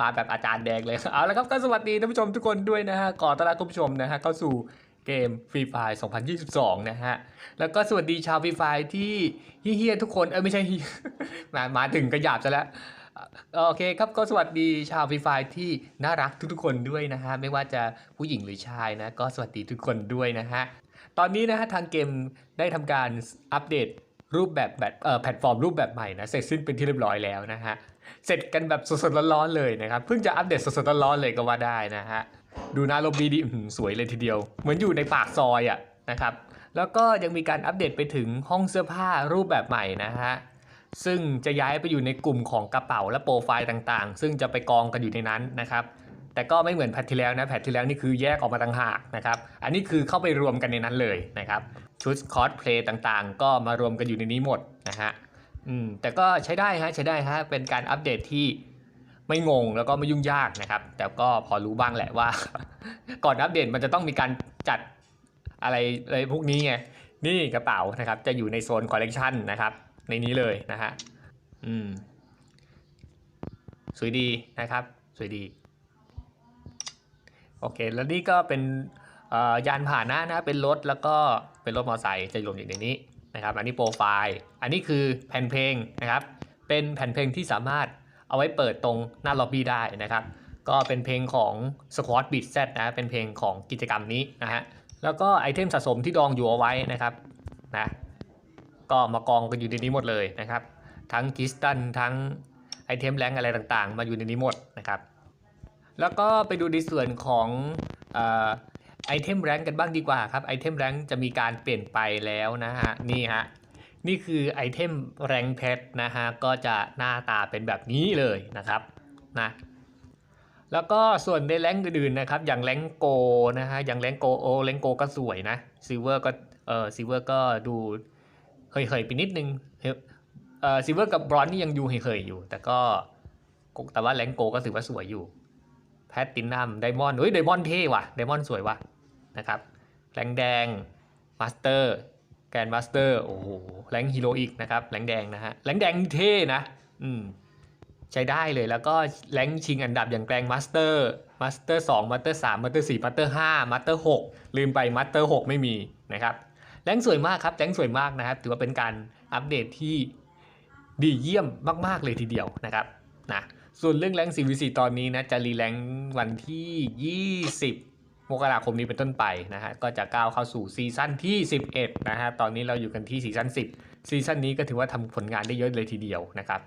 มาแบบอาจารย์แดงเลยเอาละครับก็สวัสดีท่านผู้ชมทุกคนด้วยนะฮะก่อนต้อนรับคุณผู้ชมนะฮะเข้าสู่เกมฟรีไฟ2022 นะฮะ แล้วก็สวัสดีชาวฟรีไฟที่เฮี้ยทุกคน เออไม่ใช่เฮี้ยมามาถึงกระหยาบซะแล้ว โอเคครับก็สวัสดีชาวฟรีไฟที่น่ารักทุกๆคนด้วยนะฮะ ไม่ว่าจะผู้หญิงหรือชายนะ ก็สวัสดีทุกคนด้วยนะฮะ ตอนนี้นะฮะทางเกมได้ทำการอัปเดตรูปแบบแบบเอ่อแพลตฟอร์มรูปแบบใหม่นะ เสร็จสิ้นเป็นที่เรียบร้อยแล้วนะฮะ เสร็จกันแบบสดๆร้อนๆเลยนะครับ เพิ่งจะอัปเดตสดๆร้อนๆเลยก็ว่าได้นะฮะ ดูหน้าลมดีดีอื้อหือสวยเลยทีเดียว เหมือนอยู่ในปากซอยอะนะครับ แล้วก็ยังมีการอัปเดตไปถึงห้องเสื้อผ้ารูปแบบใหม่นะฮะ ซึ่งจะย้ายไปอยู่ในกลุ่มของกระเป๋าและโปรไฟล์ต่างๆ ซึ่งจะไปกองกันอยู่ในนั้นนะครับแต่ก็ไม่เหมือนแพทที่แล้วนะแพทที่แล้วนี่คือแยกออกมาต่างหากนะครับ อันนี้คือเข้าไปรวมกันในนั้นเลยนะครับ ชุดคอสเพลย์ต่างๆ ก็มารวมกันอยู่ในนี้หมดนะฮะ อืมแต่ก็ใช้ได้ฮะใช้ได้ฮะเป็นการอัปเดตที่ไม่งงแล้วก็ไม่ยุ่งยากนะครับ แต่ก็พอรู้บ้างแหละว่า ก่อนอัปเดตมันจะต้องมีการจัดอะไรอะไรพวกนี้ไงนี่กระเป๋านะครับ จะอยู่ในโซนคอลเลกชันนะครับ ในนี้เลยนะฮะอืมสวยดีนะครับ สวยดี โอเค แล้วนี่ก็เป็นยานพาหนะนะ เป็นรถแล้วก็เป็นรถมอเตอร์ไซค์จะรวมอยู่ในนี้ นะครับ อันนี้โปรไฟล์ อันนี้คือแผ่นเพลงนะครับ เป็นแผ่นเพลงที่สามารถเอาไว้เปิดตรงหน้าล็อบบี้ได้นะครับ ก็เป็นเพลงของ Squad Beat Z นะ เป็นเพลงของกิจกรรมนี้นะฮะ แล้วก็ไอเทมสะสมที่ดองอยู่เอาไว้นะครับนะ ก็มากองกันอยู่ในนี้หมดเลยนะครับ ทั้งกิสตันทั้งไอเทมแรงอะไรต่างๆ มาอยู่ในนี้หมดนะครับ แล้วก็ไปดูในส่วนของอ ไอเทมแรงกันบ้างดีกว่าครับไอเทมแรงจะมีการเปลี่ยนไปแล้วนะฮะนี่ฮะนี่คือไอเทมแรงเพชรนะฮะก็จะหน้าตาเป็นแบบนี้เลยนะครับนะแล้วก็ส่วนในแรงอื่นๆนะครับ อย่างแรงโกนะฮะอย่างแรงโกโอแรงโกก็สวยนะซิเวอร์ก็เออซิเวอร์ก็ดูเฮยๆไปนิดนึงเออซิเวอร์กับบรอนซ์นี่ยังดูเฮยๆอยู่ แต่ก็แต่ว่าแรงโกก็ถือว่าสวยอยู่แพตตินัมไดมอนด์เฮ้ยไดมอนด์เท่ว่ะไดมอนด์สวยว่ะ นะครับแรงแดงมาสเตอร์แกรนมาสเตอร์โอ้โหแรงฮีโร่อีกนะครับแรงแดงนะฮะแรงแดงเท่นะอืมใช้ได้เลยแล้วก็แรงชิงอันดับอย่างแกรงมาสเตอร์มาสเตอร์สองมาสเตอร์สามมาสเตอร์สี่มาสเตอร์ห้ามาสเตอร์หกลืมไปมาสเตอร์หกไม่มีนะครับแรงสวยมากครับแรงสวยมากนะครับ ถือว่าเป็นการอัปเดตที่ดีเยี่ยมมาก ๆ เลยทีเดียวนะครับนะส่วนเรื่องแรง CVC ตอนนี้นะจะรีแรงวันที่ 20 มกราคมนี้เป็นต้นไปนะฮะก็จะก้าวเข้าสู่ซีซั่นที่ 11 นะฮะตอนนี้เราอยู่กันที่ซีซั่น10 ซีซั่นนี้ก็ถือว่าทำผลงานได้เยอะเลยทีเดียวนะครับ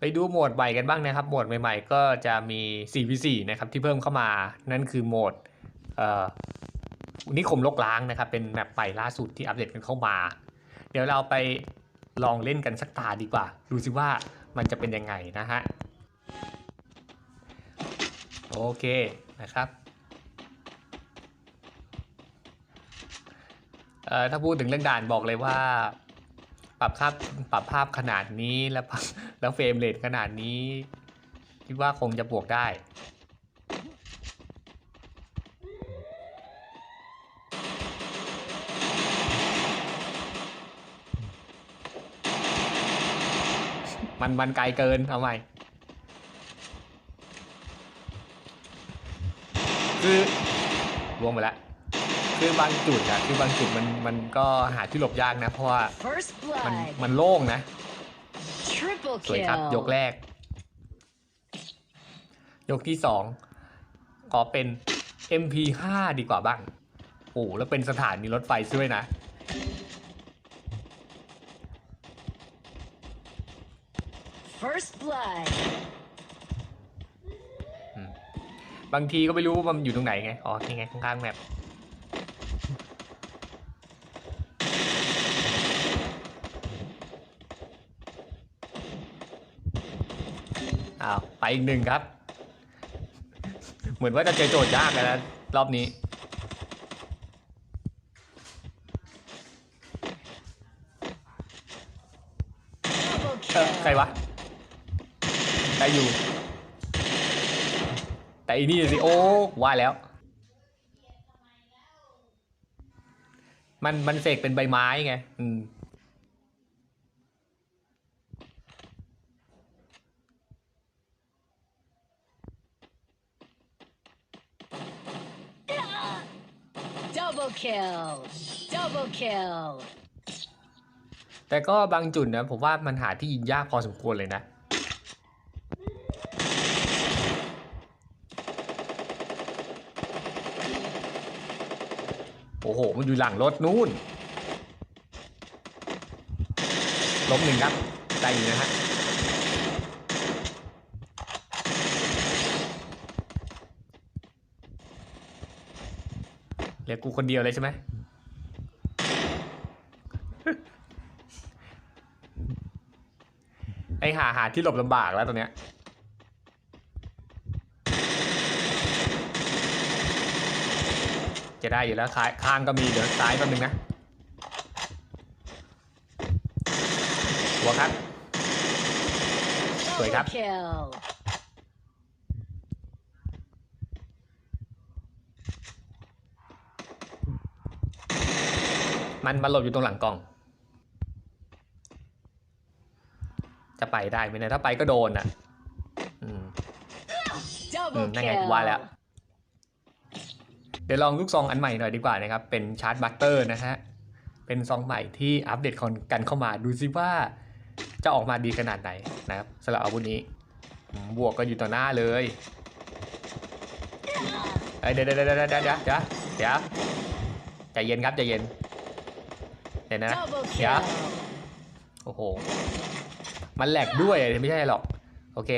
ไปดูโหมดใหม่กันบ้างนะครับโหมดใหม่ๆ ก็จะมี 4v4 นะครับที่เพิ่มเข้ามานั่นคือโหมดเออนิคมลกล้างนะครับเป็นแมปใหม่ล่าสุดที่อัปเดตกันเข้ามา เดี๋ยวเราไปลองเล่นกันสักตาดีกว่า ดูสิว่ามันจะเป็นยังไงนะฮะโอเคนะครับ เอ่อถ้าพูดถึงเรื่องด่านบอกเลยว่า ปรับภาพปรับภาพขนาดนี้แล้วแล้วเฟรมเรทขนาดนี้ คิดว่าคงจะบวกได้มันมันไกลเกินเอาใหม่คือรวมไปแล้ว คือบางจุดอะคือบางจุดมันมันก็หาที่หลบยากนะ เพราะว่า First มัน blood. มันโล่งนะ Triple สวยครับยกแรก ยกที่สองขอเป็น MP5 ดีกว่าบ้างโอ้แล้วเป็นสถานีรถไฟด้วยนะ First blood. บางทีก็ไม่รู้ว่ามันอยู่ตรงไหนไง อ๋อ นี่ไงข้างๆแมปอ้าว ไปอีกหนึ่งครับ เหมือนว่าจะเจอโจทย์ยากแล้วรอบนี้ใครวะได้อยู่ แต่อีนี่สิ โอ้ว่าแล้ว มันมันเสกเป็นใบไม้ไง อืม Double kill. Double kill. แต่ก็บางจุดนะผมว่ามันหาที่ยิงยากพอสมควรเลยนะ โอ้โห มันอยู่หลังรถนู่นล้มหนึ่งครับได้อยู่นะฮะ เหลือกูคนเดียวเลยใช่ไหมไอหาหาที่หลบลำบากแล้วตอนเนี้ยจะได้อยู่แล้วข้างข้างก็มีเดี๋ยวซ้ายแป๊บนึงนะหัวครับ Wait, Double up. kill. มันมาหลบอยู่ตรงหลังกล้อง จะไปได้ไหมเนี่ยถ้าไปก็โดนอะอืมนั่นไงว่าแล้ว เดี๋ยวลองลูกซองอันใหม่หน่อยดีกว่านะครับ เป็นชาร์จบัตเตอร์นะฮะ เป็นซองใหม่ที่อัปเดตกันเข้ามาดูซิว่าจะออกมาดีขนาดไหนนะครับสำหรับอาวุธนี้ บวกก็อยู่ต่อหน้าเลยเดี๋ยวเดี๋ยวเดี๋ยวเดี๋ยวเดี๋ยวใจเย็นครับใจเย็น เดี๋ยวนะ Double Yeah. kill. โอ้โห มันแหลกด้วยไม่ใช่หรอก โอเค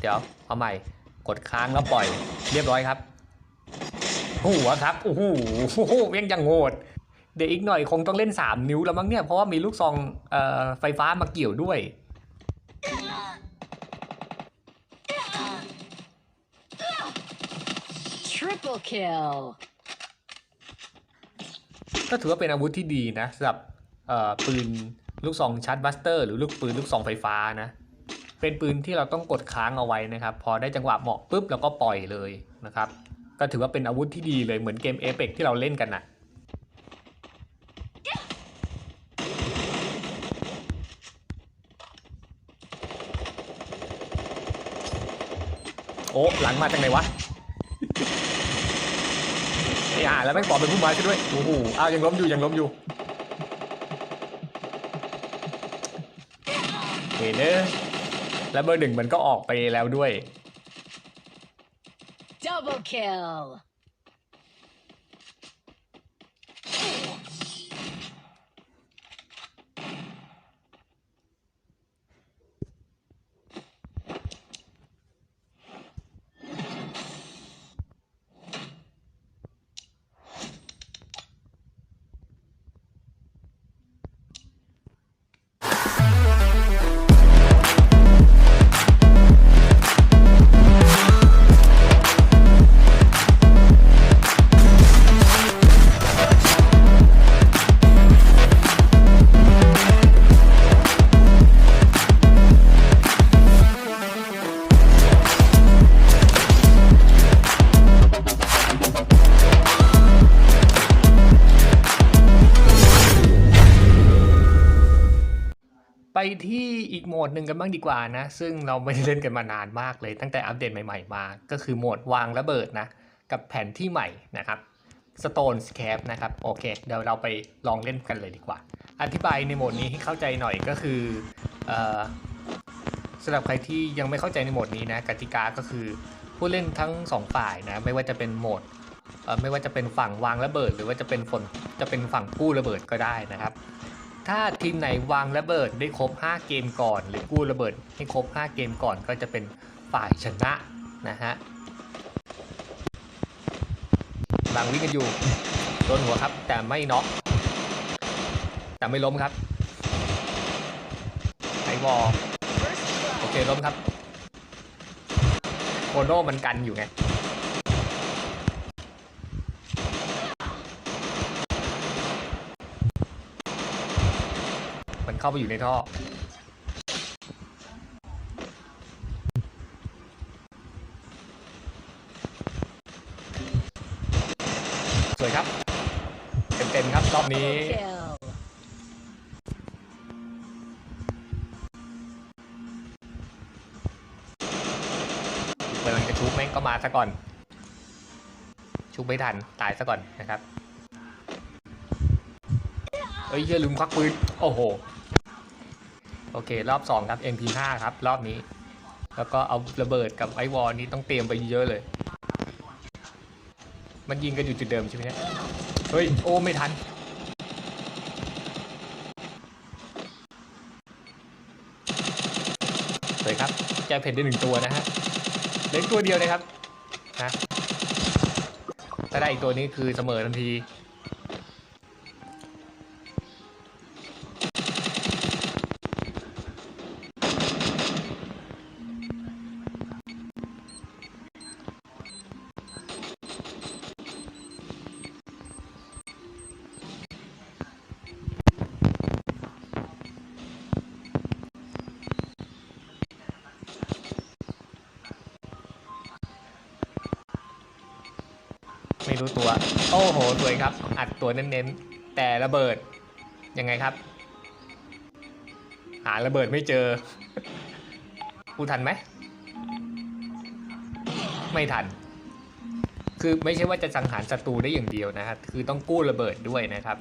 เดี๋ยวเอาใหม่ กดค้างแล้วปล่อย เรียบร้อยครับหัวครับโอ้โหโอ้โหยังยังโงดเดี๋ยวอีกหน่อยคงต้องเล่น 3 นิ้วแล้วมั้งเนี่ย เพราะว่ามีลูกซองเอ่อไฟฟ้ามาเกี่ยวด้วย Triple kill. ก็ถือว่าเป็นอาวุธที่ดีนะสำหรับปืนลูกซองชาร์จบัสเตอร์หรือลูกปืนลูกซองไฟฟ้านะ เป็นปืนที่เราต้องกดค้างเอาไว้นะครับ พอได้จังหวะเหมาะปุ๊บเราก็ปล่อยเลยนะครับ ก็ถือว่าเป็นอาวุธที่ดีเลยเหมือนเกมเอ e กที่เราเล่นกันน่ะโอ้หลังมาจากไหนวะ ไอ้ห่าแล้วแม่งปลอเป็นผู้ไม้ซะด้วยโอ้โหอ้าวยังล้มอยู่ยังล้มอยู่เห็นเนอะแล้วเบอร์หนึ่งมันก็ออกไปแล้วด้วย Double kill. กันบ้างดีกว่านะ ซึ่งเราไม่ได้เล่นกันมานานมากเลย ตั้งแต่อัปเดตใหม่ๆมา ก็คือโหมดวางระเบิดนะ กับแผนที่ใหม่นะครับ Stone Scap นะครับ โอเค เดี๋ยวเราไปลองเล่นกันเลยดีกว่า อธิบายในโหมดนี้ให้เข้าใจหน่อยก็คืออสำหรับใครที่ยังไม่เข้าใจในโหมดนี้นะกติกาก็คือผู้เล่นทั้งสองฝ่ายนะไม่ว่าจะเป็นโหมดไม่ว่าจะเป็นฝั่งวางระเบิด หรือว่าจะเป็นฝนจะเป็นฝั่งกู้ระเบิดก็ได้นะครับ ถ้าทีมไหนวางระเบิดได้ครบ 5 เกมก่อน หรือกู้ระเบิดให้ครบ 5 เกมก่อนก็จะเป็นฝ่ายชนะนะฮะบางวิ่งกันอยู่โดนหัวครับ แต่ไม่น็อกแต่ไม่ล้มครับไอวอลโอเคล้มครับโคโน่มันกันอยู่ไง เข้าไปอยู่ในท่อ สวยครับ เต็มๆครับ รอบนี้ Double kill. กำลังจะชุบแม่งก็มาซะก่อน ชุบไม่ทัน ตายซะก่อนนะครับเอ้ยเหี้ยลืมควักปืน โอ้โห โอเค รอบ2ครับ MP5 ครับ รอบนี้ แล้วก็เอาระเบิดกับไอวอลนี้ต้องเตรียมไปเยอะเลย มันยิงกันอยู่จุดเดิมใช่ไหมเนี่ยเฮ้ย โอ้ ไม่ทัน สวยครับ แกเผ็ดได้หนึ่งตัวนะฮะเหลืออกตัวเดียวนะครับนะถ้าได้อีกตัวนี้คือเสมอทันที ไม่รู้ตัว โอ้โห สวยครับ อัดตัวเน้นๆ แต่ระเบิด ยังไงครับ หาระเบิดไม่เจอ กูทันไหม ไม่ทัน คือไม่ใช่ว่าจะสังหารศัตรูได้อย่างเดียวนะครับ คือต้องกู้ระเบิดด้วยนะครับ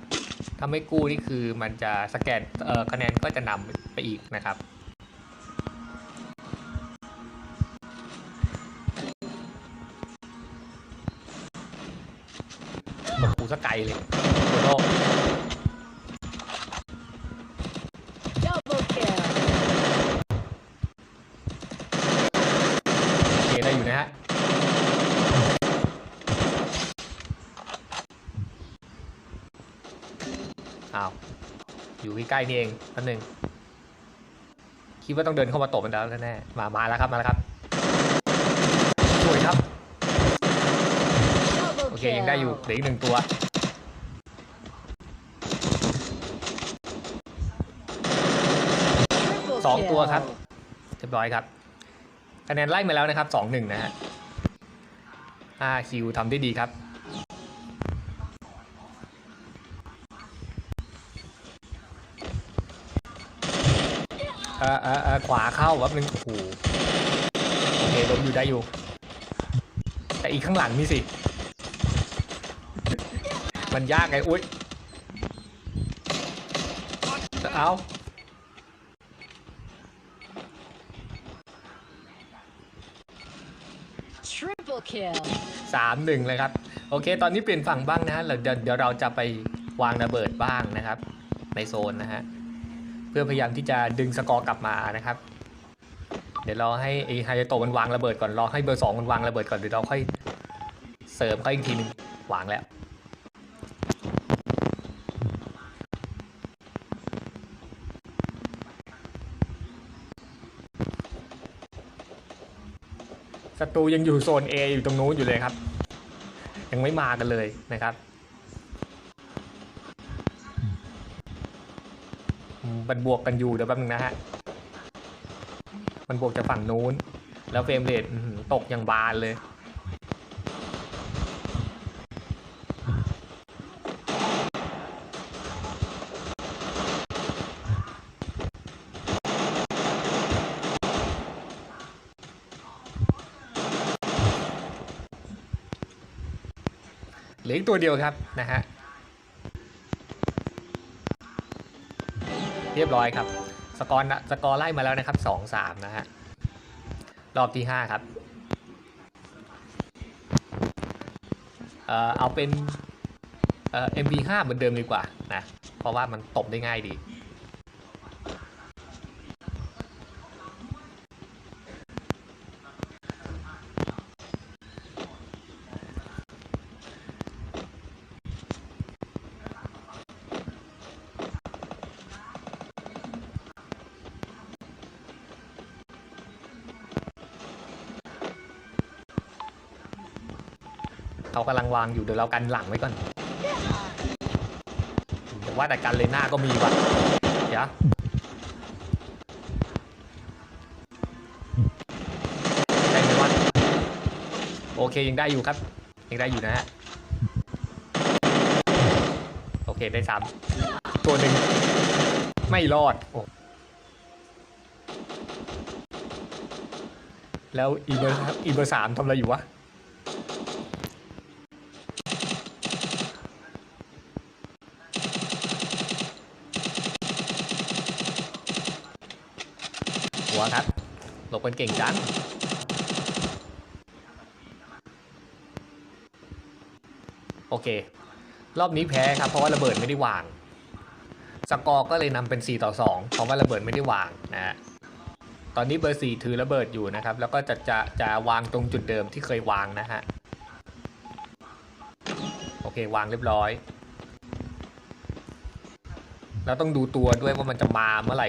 ถ้าไม่กู้นี่คือมันจะสแกน เอ่อ คะแนนก็จะนำไปอีกนะครับ ตบกูสกไกลเลยโคโน่ Double kill. โอเคได้อยู่นะฮะอ้าวอยู่ใกล้ๆนี่เองแป๊บนึงคิดว่าต้องเดินเข้ามาตบมันแล้วแน่ๆมามาแล้วครับมาแล้วครับ สวยครับ Double โอ เคยังได้อยู่เหลืออีกหนึ่งตัว Triple สองตัวครับ kill. เรียบร้อยครับคะแนนไล่มาแล้วนะครับสองหนึ่งนะฮะห้าคิวทำได้ดีครับเอ่อเอ่อเอ่อขวาเข้าแป๊บนึงโอ้โหโอเคล้มอยู่ได้อยู่ แต่อีกข้างหลังนี่สิ มันยากไงอุ้ยเอา Triple kill. สามหนึ่งเลยครับ โอเค ตอนนี้เปลี่ยนฝั่งบ้างนะฮะเดี๋ยวเดี๋ยวเราจะไปวางระเบิดบ้างนะครับ ในโซนนะฮะ เพื่อพยายามที่จะดึงสกอร์กลับมานะครับ เดี๋ยวรอให้ไอ้ไฮโตะมันวางระเบิดก่อนรอให้เบอร์สองมันวางระเบิดก่อนเดี๋ยวเราค่อยเสริมเขาอีกทีหนึงวางแล้ว ตูยังอยู่โซน A อยู่ตรงนู้นอยู่เลยครับ ยังไม่มากันเลยนะครับ มันบวกกันอยู่เดี๋ยวแป๊บนึงนะฮะ มันบวกจากฝั่งนู้น แล้วเฟรมเรทตกอย่างบานเลย อีกตัวเดียวครับนะฮะเรียบร้อยครับ สกอร์สกอร์ไล่มาแล้วนะครับสองสามนะฮะรอบที่ห้าครับเอ่อเอาเป็นเอ่อ MB5 เหมือนเดิมดีกว่านะเพราะว่ามันตบได้ง่ายดี เขากำลังวางอยู่เดี๋ยวเรากันหลังไว้ก่อนแต่ว่าแต่กันเลน่าก็มีว่ะเดี๋ยวได้ไหมวะโอเคยังได้อยู่ครับ ยังได้อยู่นะฮะโอเคได้สามตัวหนึ่งไม่รอดโอ้แล้วอีเบอร์อีเบอร์สามทำอะไรอยู่วะ หัวครับ หลบ กันเก่งจังโอเค รอบนี้แพ้ครับ เพราะว่าระเบิดไม่ได้วาง สกอร์ก็เลยนำเป็น 4 ต่อ 2 เพราะว่าระเบิดไม่ได้วางนะฮะตอนนี้เบอร์ 4 ถือระเบิดอยู่นะครับ แล้วก็จะจะจะวางตรงจุดเดิมที่เคยวางนะฮะ โอเค วางเรียบร้อย แล้วต้องดูตัวด้วยว่ามันจะมาเมื่อไหร่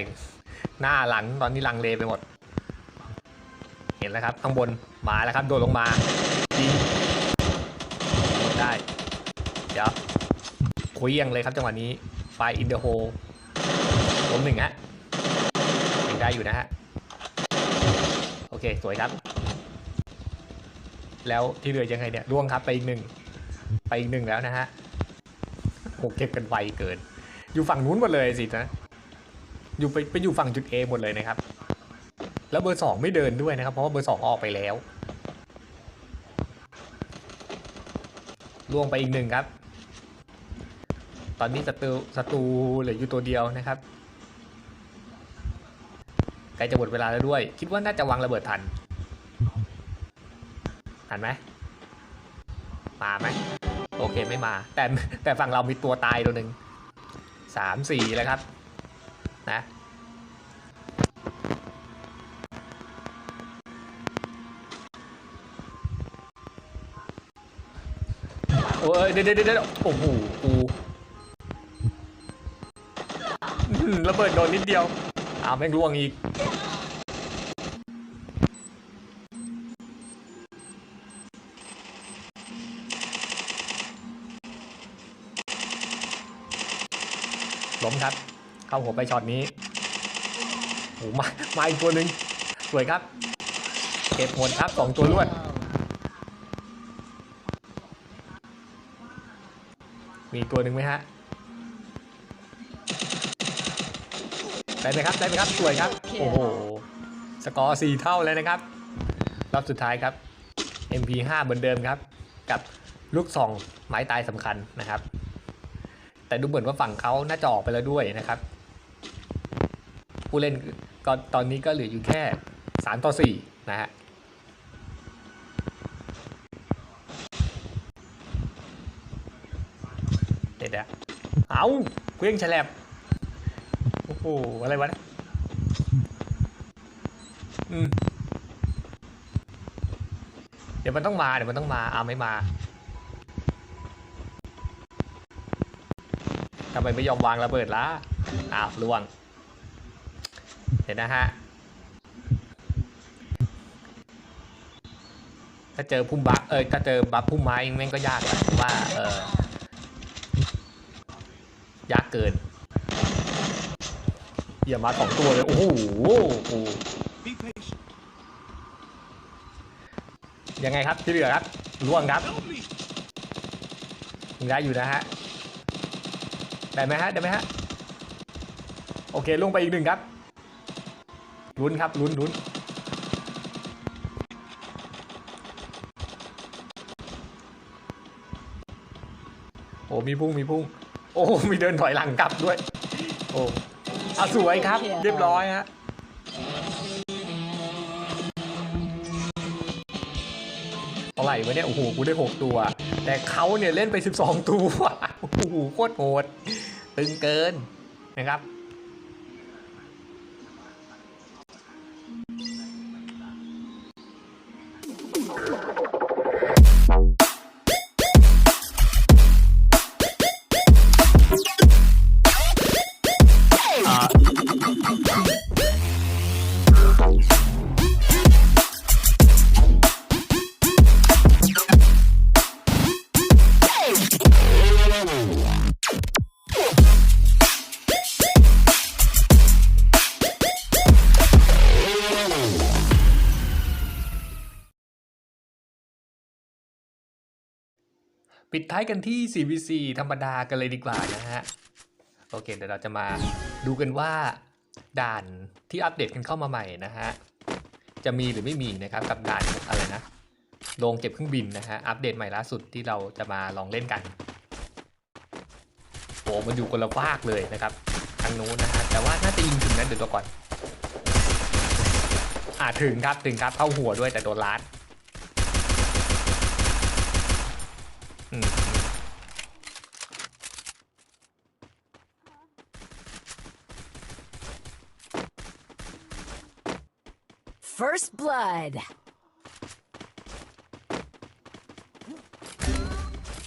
หน้าหลังตอนนี้ลังเลไปหมด ห็นแล้วครับ ข้างบนมาแล้วครับ โดดลงมายิงได้ เดี๋ยวคุยยังเลยครับจังหวะนี้ไฟอินเดอะโฮล้มหนึ่งฮะยังได้อยู่นะฮะ โอเค สวยครับ แล้วที่เหลือยังไงเนี่ยล่วงครับไปอีกหนึ่งไปอีกหนึ่งแล้วนะฮะโหเก็บกันไวเกิน อยู่ฝั่งนู้นหมดเลยสินะอยู่ไปไปอยู่ฝั่งจุด A หมดเลยนะครับ แล้วเบอร์สองไม่เดินด้วยนะครับ เพราะว่าเบอร์สองออกไปแล้วล่วงไปอีกหนึ่งครับ ตอนนี้ศัตรูศัตรูเหลืออยู่ตัวเดียวนะครับใกล้จะหมดเวลาแล้วด้วย คิดว่าน่าจะวางระเบิดทันทันไหมมาไหมโอเคไม่มา แต่แต่ฝั่งเรามีตัวตายตัวหนึ่งสามสี่แล้วครับ นะ โอ้ยเดี๋ยวเดี๋ยวเดี๋ยวโอ้โหกูหือระเบิดโดนนิดเดียวอ้าวแม่งร่วงอีกล้มครับ เข้าหัวไปช็อตนี้โอ้มามาอีกตัวหนึ่งสวยครับ เก็บหมดครับสองตัวรวด มีอีกตัวหนึ่งไหมฮะได้ไหมครับได้ไหมครับสวยครับ โอ้โห สกอร์สี่เท่าเลยนะครับ รอบสุดท้ายครับ MP5 เหมือนเดิมครับ กับลูกซองไม้ตายสำคัญนะครับ แต่ดูเหมือนว่าฝั่งเขาน่าจะออกไปแล้วด้วยนะครับ ผู้เล่นก็ตอนนี้ก็เหลืออยู่แค่ 3 ต่อ 4 นะฮะ เด็ดอะเอา เครื่องฉลบโอ้โหอะไรวะเนี่ยอืมเดี๋ยวมันต้องมาเดี๋ยวมันต้องมาเอาไม่มาทำไมไม่ยอมวางระเบิดล่ะอ้าวล่วง เห็นนะฮะ ถ้าเจอพุ่มบักเออถ้าเจอบักพุ่มไม้แม่งก็ยากแหละว่า เออ เกินอย่ามาสองตัวเลย โอ้โหยังไงครับที่เหลือครับล่วงครับยังได้อยู่นะฮะ ได้ไหมฮะ ได้ไหมฮะ โอเคลงไปอีกหนึ่งครับ ลุ้นครับ ลุ้นลุ้นโอ้มีพุ่งมีพุ่ง โอ้มีเดินถอยหลังกลับด้วย โอ้เอาสวยครับ เรียบร้อยฮะเท่าไหร่วะเนี่ยโอ้โหกูได้ 6 ตัว แต่เขาเนี่ยเล่นไป 12 ตัวโอ้โหโคตรโหดตึงเกินนะครับ ปิดท้ายกันที่ CVC ธรรมดากันเลยดีกว่านะฮะ โอเค เดี๋ยวเราจะมาดูกันว่าด่านที่อัปเดตกันเข้ามาใหม่นะฮะ จะมีหรือไม่มีนะครับกับด่านอะไรนะโรงเก็บเครื่องบินนะฮะ อัปเดตใหม่ล่าสุดที่เราจะมาลองเล่นกันโอ้มันอยู่คนละภาคเลยนะครับทางนู้นนะฮะแต่ว่าน่าจะยิงถึงนะเดี๋ยวตัวก่อน อ่าถึงครับถึงครับเข้าหัวด้วยแต่โดนลัดอืม First blood.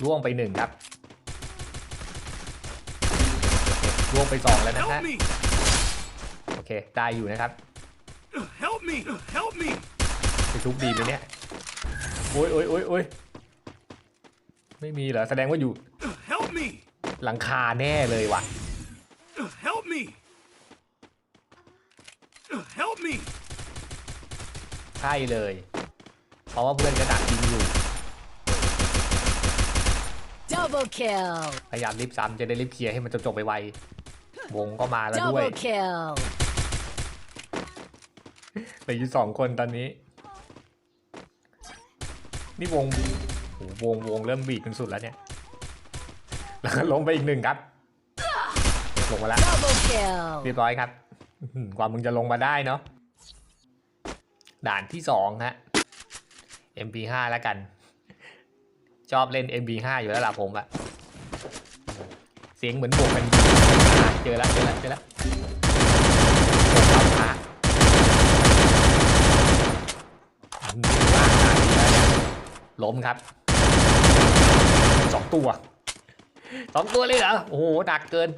ล่วงไปหนึ่งครับล่วงไปสองแล้วนะฮะ Help me! โอเคได้อยู่นะครับ Help me! Help me! ไปชุบดีไปเนี่ยโอ้ยโอ้ยโอ้ยโอ้ย ไม่มีเหรอ แสดงว่าอยู่ Help me! หลังคาแน่เลยว่ะ Help me! Help me! ใช่เลย เพราะว่าเพื่อนกระดักยิงอยู่ Double kill. พยายามรีบซ้ำจะได้รีบเคลียร์ให้มันจบๆไปไวๆวงก็มาแล้วด้วย Double kill. เหลืออยู่สองคนตอนนี้ นี่วง โอ้โหวงวงเริ่มบีบเป็นสุดแล้วเนี่ย แล้วก็ลงไปอีกหนึ่งครับ ลงมาแล้ว Double kill. เรียบร้อยครับอื้อหือกว่ามึงจะลงมาได้เนาะด่านที่สองฮะ MP5 แล้วกัน ชอบเล่น MP5 อยู่แล้วล่ะผมอะเสียงเหมือนบวกกันอะเจอแล้วเจอแล้วเจอแล้วบวกครับอะอืมล่างด่านนี้แล้วเนี่ยล้มครับสอง ตัวสองตัวเลยเหรอ โอ้โหหนักเกิน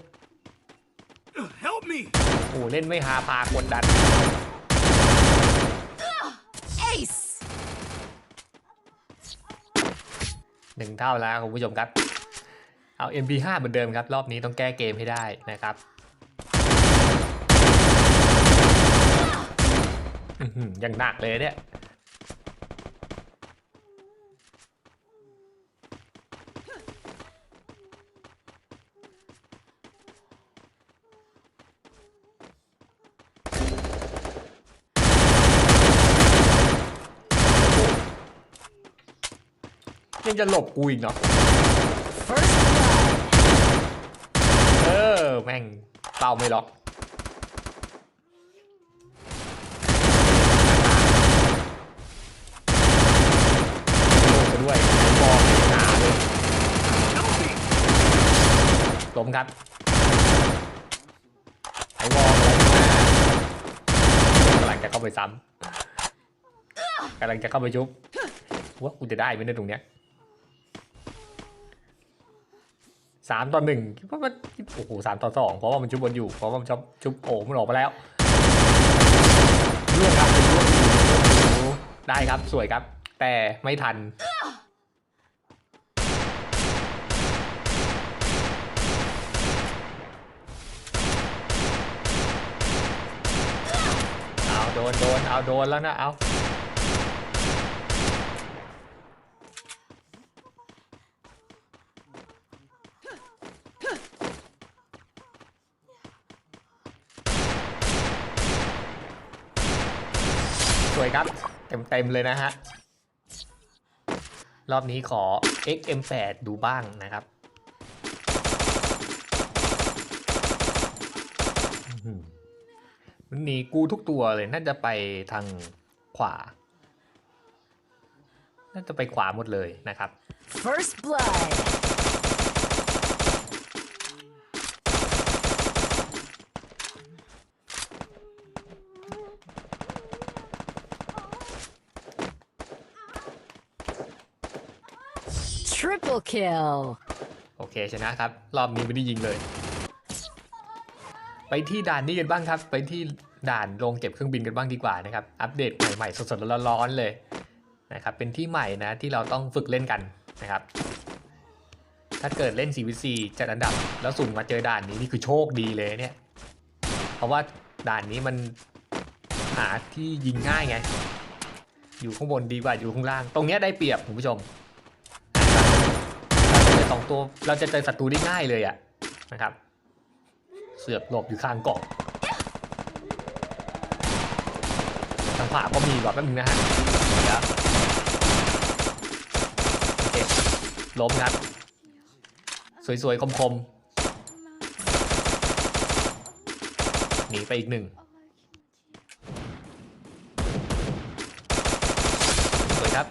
Help me! โอ้โหเล่นไม่หาพากดดัน Ace. หนึ่งเท่าแล้วคุณผู้ชมครับ เอา MP5 เหมือนเดิมครับ รอบนี้ต้องแก้เกมให้ได้นะครับอื้อหือยังหนักเลยเนี่ย ยังจะหลบกูอีกเนาะเออ แม่งเป้าไม่ล็อกโดนไปด้วยบอลหนาเลยล้มครับไอวอลแล้วกำลังจะเข้าไปซ้ำกำลังจะเข้าไปชุบว่ากูจะได้ไหมเนี่ยตรงเนี้ย สามต่อหนึ่งคิดว่ามันโอ้โหสามต่อสองเพราะว่ามันชุบบนอยู่เพราะว่ามันชบชุบโอ้มันออกมาแล้วล่วงครับเป็นล่วงได้ครับสวยครับ แต่ไม่ทันเอาโดนโดนเอาโดนแล้วนะเอา วยครับ เต็มๆเลยนะฮะ รอบนี้ขอ XM8 ดูบ้างนะครับมันหนีกูทุกตัวเลยน่าจะไปทางขวา น่าจะไปขวาหมดเลยนะครับ First blood. Triple kill. โอเคชนะครับ รอบนี้ไม่ได้ยิงเลย ไปที่ด่านนี้กันบ้างครับ ไปที่ด่านโรงเก็บเครื่องบินกันบ้างดีกว่านะครับ อัปเดตใหม่ๆสดๆร้อนๆเลยนะครับ เป็นที่ใหม่นะที่เราต้องฝึกเล่นกันนะครับ ถ้าเกิดเล่น CVC จัดอันดับ แล้วสุ่มมาเจอด่านนี้นี่คือโชคดีเลยเนี่ย เพราะว่าด่านนี้มันหาที่ยิงง่ายไง อยู่ข้างบนดีกว่าอยู่ข้างล่าง ตรงนี้ได้เปรียบคุณผู้ชม สองตัวเราจะเจอศัตรูได้ง่ายเลยอะนะครับ เสือกหลบอยู่ข้างเกาะทางขวาก็มีแบบแป๊บนึงนะฮะเดี๋ยวโอเคล้มครับสวยๆ คมๆ หนีไปอีกหนึ่งสวยครับ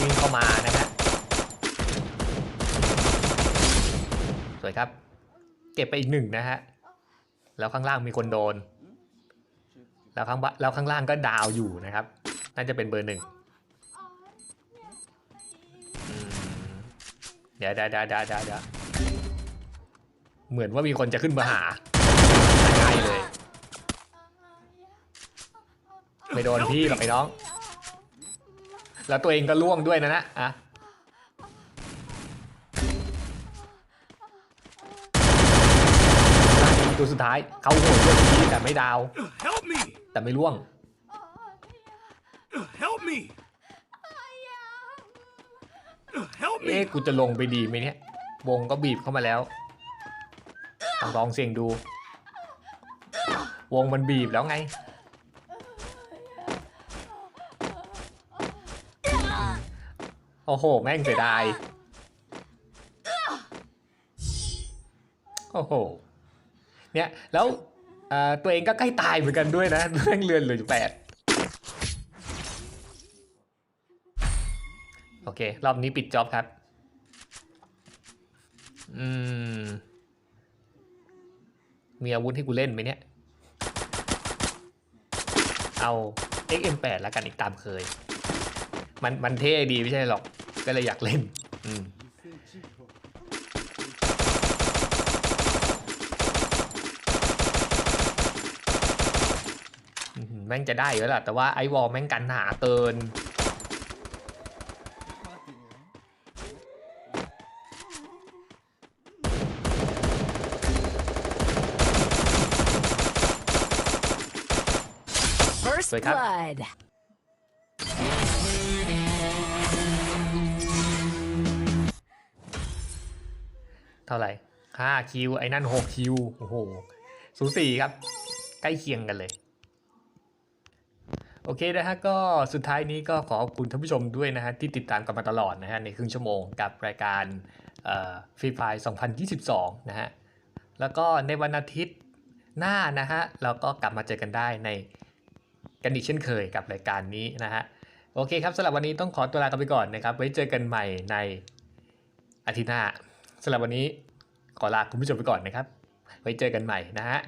วิ่งเข้ามานะ ยครับ เก็บไปอีกหนึ่งนะฮะ แล้วข้างล่างมีคนโดน แล้วข้างแล้วข้างล่างก็ดาวอยู่นะครับ น่าจะเป็นเบอร์หนึ่งเดี๋ยวเดี๋ยวเดี๋ยวเดี๋ยวเดี๋ยวเหมือนว่ามีคนจะขึ้นมาหาง่เลย ไม่โดนพี่หรอกไอ้น้อง แล้วตัวเองก็ล่วงด้วยนะนะอะ ตัวสุดท้ายเขาโหดด้วยเมื่อกี้แต่ไม่ดาว Help me! แต่ไม่ล่วง Help me! Help เอ๊ะ me! กูจะลงไปดีไหมเนี่ย วงก็บีบเข้ามาแล้วต้องลองเสี่ยงดู วงมันบีบแล้วไง โอ้โห แม่งเสียดาย โอ้โห เนี่ยแล้วตัวเองก็ใกล้ตายเหมือนกันด้วยนะแม่องเลือนเหลือแปดโอเค รอบนี้ปิดจ็อบครับ อืม มีอาวุธให้กูเล่นไหมเนี่ย เอา XM8 แล้วกันอีกตามเคย มันมันเท่ดีไม่ใช่หรอก ก็เลยอยากเล่น อืม อื้อหือ แม่งจะได้อยู่แล้วล่ะแต่ว่าไอวอลแม่งกันหนาเกิน First Wake up. blood. เท่าไหร่5คิวไอ้นั่น6คิวโอ้โห สูสีครับ ใกล้เคียงกันเลย โอเคนะฮะก็สุดท้ายนี้ก็ขอขอบคุณท่านผู้ชมด้วยนะฮะที่ติดตามกันมาตลอดนะฮะในครึ่งชั่วโมงกับรายการฟรีไฟล์2022 นะฮะแล้วก็ในวันอาทิตย์หน้านะฮะเราก็กลับมาเจอกันได้ในกันอีกเช่นเคยกับรายการนี้นะฮะโอเคครับสำหรับวันนี้ต้องขอตัวลากันไปก่อนนะครับ ไว้เจอกันใหม่ในอาทิตย์หน้าสำหรับวันนี้ขอลาคุณผู้ชมไปก่อนนะครับ ไว้เจอกันใหม่นะฮะ